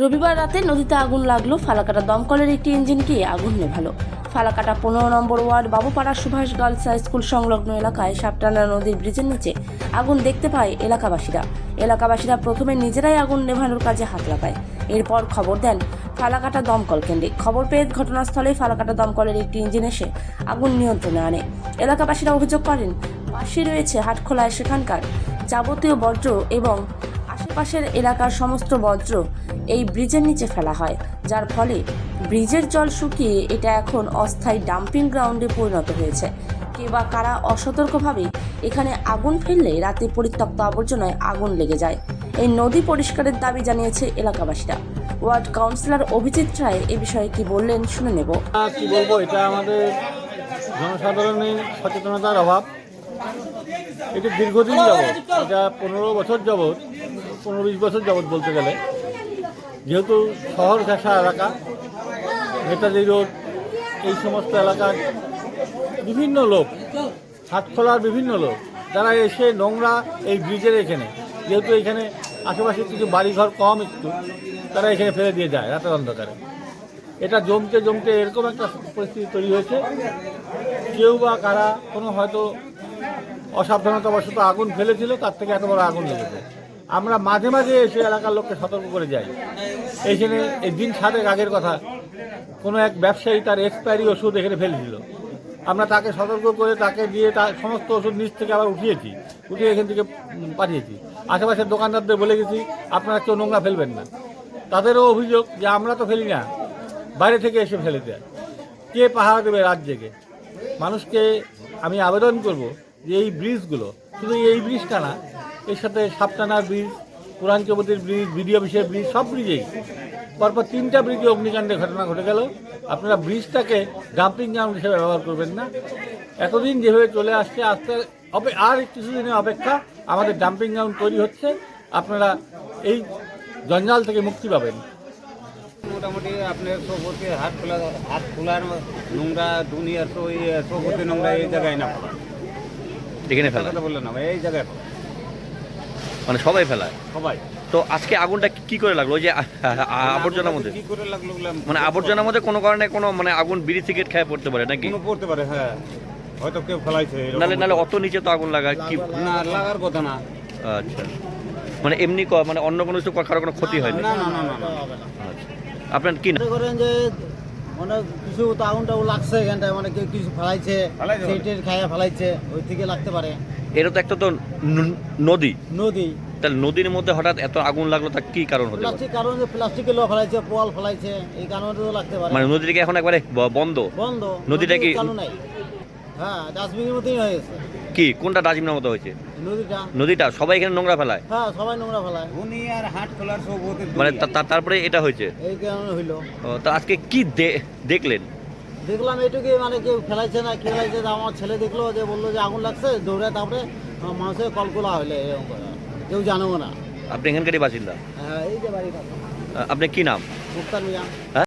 রবিবার রাতে নদীতে আগুন লাগল, ফালাকাটা দমকলের একটি ইঞ্জিনকে আগুন নেভালো। ফালাকাটা পনেরো নম্বর ward Babupara Subhash girls high school সংলগ্ন এলাকায় সাপটানা নদীর ব্রিজের নিচে আগুন দেখতে পায় এলাকাবাসীরা। এলাকাবাসীরা প্রথমে নিজেরাই আগুন নেভানোর কাজে হাত লাগায়। এরপর খবর দেন ফালাকাটা দমকল কেন্দ্রে। খবর পেয়ে ঘটনাস্থলে ফালাকাটা দমকলের একটি ইঞ্জিন এসে আগুন নিয়ন্ত্রণে আনে। এলাকাবাসীরা অভিযোগ করেন, পাশে রয়েছে হাটখোলায় সেখানকার যাবতীয় বর্জ্য এবং আশেপাশের এলাকার সমস্ত বজ্র এই ব্রিজের নিচে ফেলা হয়, যার ফলে ব্রিজের জল শুকিয়ে এটা এখন অস্থায়ী ডাম্পিং গ্রাউন্ডে পরিণত হয়েছে। কে বা কারা অসতর্কভাবে এখানে আগুন ফেললে রাতে পরিত্যক্ত আবর্জনায় আগুন লেগে যায়, এই নদী পরিষ্কারের দাবি জানিয়েছে এলাকাবাসীরা। ওয়ার্ড কাউন্সিলর অভিজিৎ রায় এ বিষয়ে কি বললেন শুনে নেব। কি বলব, এটা আমাদের জনসাধারণের সচেতনতার অভাব। এটি দীর্ঘদিন যাবৎ, এটা পনেরো বছর যাবৎ পনেরো বিশ বছর যাবৎ বলতে গেলে, যেহেতু শহর ঘেঁষা এলাকা, নেতাজি রোড, এই সমস্ত এলাকার বিভিন্ন লোক, হাটখোলার বিভিন্ন লোক যারা এসে নোংরা এই ব্রিজের এখানে, যেহেতু এখানে আশেপাশে কিছু বাড়িঘর কম একটু, তারা এখানে ফেলে দিয়ে যায় রাতের অন্ধকারে। এটা জমতে জমতে এরকম একটা পরিস্থিতি তৈরি হয়েছে। কেউ বা কারা কোনো হয়তো অসাবধানতাবশত আগুন ফেলেছিল, তার থেকে এত বড় আগুন লেগেছে। আমরা মাঝে মাঝে এসে এলাকার লোককে সতর্ক করে যাই। এইখানে এই দিন সাতেক আগের কথা, কোনো এক ব্যবসায়ী তার এক্সপায়ারি ওষুধ এখানে ফেলেছিল আমরা তাকে সতর্ক করে তাকে দিয়ে তার সমস্ত ওষুধ নিচ থেকে আবার উঠিয়েছি, উঠিয়ে এখান থেকে পাঠিয়েছি। আশেপাশের দোকানদারদের বলে গেছি, আপনারা কেউ নোংরা ফেলবেন না। তাদেরও অভিযোগ যে, আমরা তো ফেলি না। বাইরে থেকে এসে ফেলে দেয়। কে পাহারা দেবে জেগে? মানুষকে আমি আবেদন করব যে, এই ব্রিজগুলো, শুধু এই ব্রিজটা না এর সাথে সাপটানার ব্রিজ চৌপতির ব্রিজ বিডিও অফিসের ব্রিজ সব ব্রিজেই। পরপর তিনটা ব্রিজে অগ্নিকাণ্ডের ঘটনা ঘটে গেল। আপনারা ব্রিজটাকে ডাম্পিং গ্রাউন্ড হিসেবে ব্যবহার করবেন না। এতদিন যেভাবে চলে আসছে আসতে অপে- আর কিছুদিনের অপেক্ষা আমাদের ডাম্পিং গ্রাউন্ড তৈরি হচ্ছে। আপনারা এই জঞ্জাল থেকে মুক্তি পাবেন। মোটামুটি আপনার সবতে হাত খোলা হাত খোলার নোংরা দুনিয়ার সবতে নোংরা এই জায়গায় না ফেলা। বললেন না ভাই, এই জায়গায় মানে সবাই ফেলায়। সবাই। তো আজকে আগুনটা কি- করে লাগল? ওই যে আ- আবর্জনার মধ্যে। কি করে লাগল মানে আবর্জনার মধ্যে কোনো কারণে কোনো মানে আগুন বিড়ি সিগারেট খেয়ে পড়তে পারে নাকি? কোনো পড়তে পারে হ্যাঁ। হয়তো কেউ ফেলাইছে। নালে নালে অত নিচে তো আগুন লাগা কি না লাগার কথা না। আচ্ছা। মানে এমনি ক- মানে অন্য কোনো কিছু কারও কোনো ক্ষতি হয়নি না না না না না। আচ্ছা। আপনার কি? মনে করেন যে মানে কিছু তো আগুন টাগুন লাগছে এখানটায় মানে কেউ কিছু ফেলাইছে। সেটের খাইয়া ফেলাইছে ওই থেকে লাগতে পারে। এটা তো একটা তো নদী। নদী। তাহলে নদীর মধ্যে হঠাৎ এত আগুন লাগল তার কি কারণ হতে পারে? প্লাস্টিক কারণ যে প্লাস্টিকের লো ফেলাইছে পোয়াল ফেলাইছে এই কারণে তো লাগতে পারে। মানে নদীটা কি এখন একবারে বন্ধ? বন্ধ। নদীটা কি- চালু নাই। হ্যাঁ ডাস্টবিনের মতোই হয়ে গেছে। কি? কোনটা ডাজিমের মতো হয়েছে? নদীটা। নদীটা? সবাই এখানে নোংরা ফেলায়? হ্যাঁ সবাই নোংরা ফেলায়। উনি আর হাট খোলার সবতে মানে তা- তা- তারপরে এটা হয়েছে? এই কারণে হইল। ও, তো আজকে কি দে- দেখলেন? দেখলাম এইটুকু মানে কেউ ফেলাইছে না কি ফেলাইছে তা আমার ছেলে দেখল যে বলল যে আগুন লাগছে দৌড়ে তারপরে মানুষের কলকলা হইলে এরকম করে। কেউ জানেও না। আপনি এখানকারই বাসিন্দা? হ্যাঁ এই যে বাড়ি আ- আপনি কি নাম? মুক্তার মিয়া। হ্যাঁ?